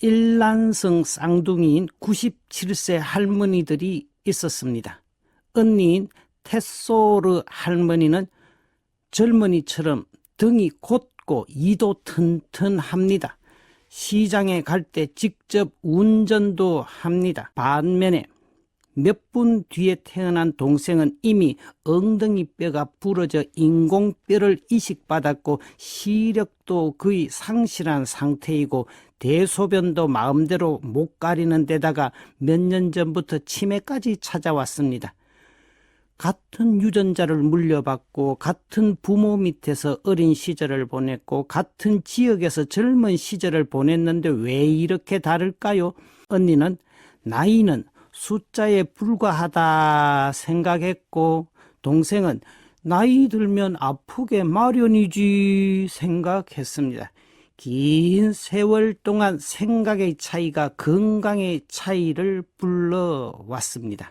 일란성 쌍둥이인 97세 할머니들이 있었습니다. 언니인 테소르 할머니는 젊은이처럼 등이 곧고 이도 튼튼합니다. 시장에 갈 때 직접 운전도 합니다. 반면에 몇 분 뒤에 태어난 동생은 이미 엉덩이 뼈가 부러져 인공뼈를 이식받았고 시력도 거의 상실한 상태이고 대소변도 마음대로 못 가리는 데다가 몇 년 전부터 치매까지 찾아왔습니다. 같은 유전자를 물려받고 같은 부모 밑에서 어린 시절을 보냈고 같은 지역에서 젊은 시절을 보냈는데 왜 이렇게 다를까요? 언니는 나이는 숫자에 불과하다 생각했고 동생은 나이 들면 아프게 마련이지 생각했습니다. 긴 세월 동안 생각의 차이가 건강의 차이를 불러왔습니다.